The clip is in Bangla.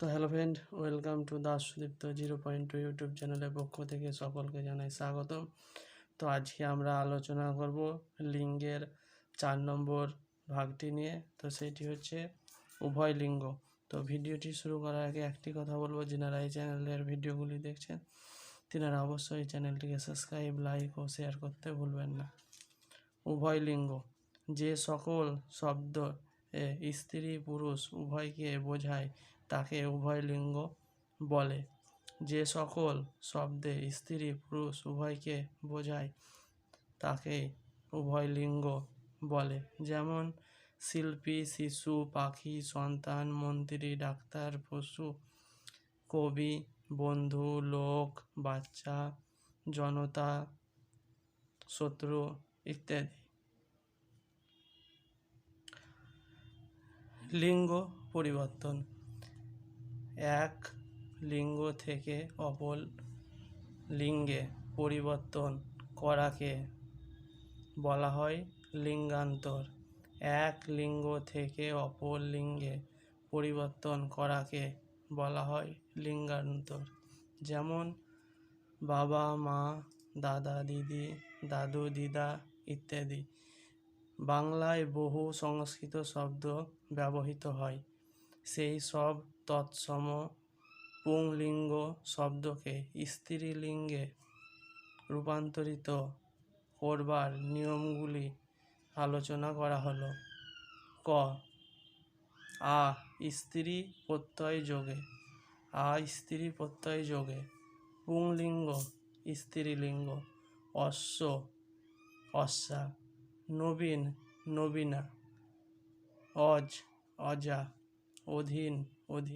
তো hello friend welcome to Das Sudipta zero point two YouTube চ্যানেলের পক্ষ থেকে সকলকে জানাই স্বাগতম। তো আজকে আমরা আলোচনা করব লিঙ্গের চার নম্বর ভাগটি নিয়ে। তো সেটি হচ্ছে উভয় লিঙ্গ। তো ভিডিওটি শুরু করার আগে একটি কথা বলব যিনারা এই চ্যানেলের ভিডিওগুলি দেখছেন, তিনারা অবশ্যই চ্যানেলটিকে সাবস্ক্রাইব লাইক ও শেয়ার করতে ভুলবেন না। উভয় লিঙ্গ, যে সকল শব্দ স্ত্রী পুরুষ উভয়কে বোঝায় তাকে উভয় লিঙ্গ বলে। যে সকল শব্দে স্ত্রী পুরুষ উভয়কে বোঝায়, তাকে উভয় লিঙ্গ বলে। যেমন শিল্পী, শিশু, পাখি, সন্তান, মন্ত্রী, ডাক্তার, পশু, কবি, বন্ধু, লোক, বাচ্চা, জনতা, শত্রু ইত্যাদি। লিঙ্গ পরিবর্তন এক লিঙ্গ থেকে অপর লিঙ্গে পরিবর্তন করাকে বলা হয় লিঙ্গান্তর। এক লিঙ্গ থেকে অপর লিঙ্গে পরিবর্তন করাকে বলা হয় লিঙ্গান্তর। যেমন বাবা, মা, দাদা, দিদি, দাদু, দিদা ইত্যাদি। বাংলায় বহু সংস্কৃত শব্দ ব্যবহৃত হয়। সেই সব তৎসম পুংলিঙ্গ শব্দকে স্ত্রীলিঙ্গে রূপান্তরিত করবার নিয়মগুলি আলোচনা করা হলো। ক। আ স্ত্রী প্রত্যয় যোগে। আ স্ত্রী প্রত্যয় যোগে। পুংলিঙ্গ স্ত্রীলিঙ্গ। অশ্ব অশ্বা। নবীন নবীনা। অজ অজা। অধীন অধীন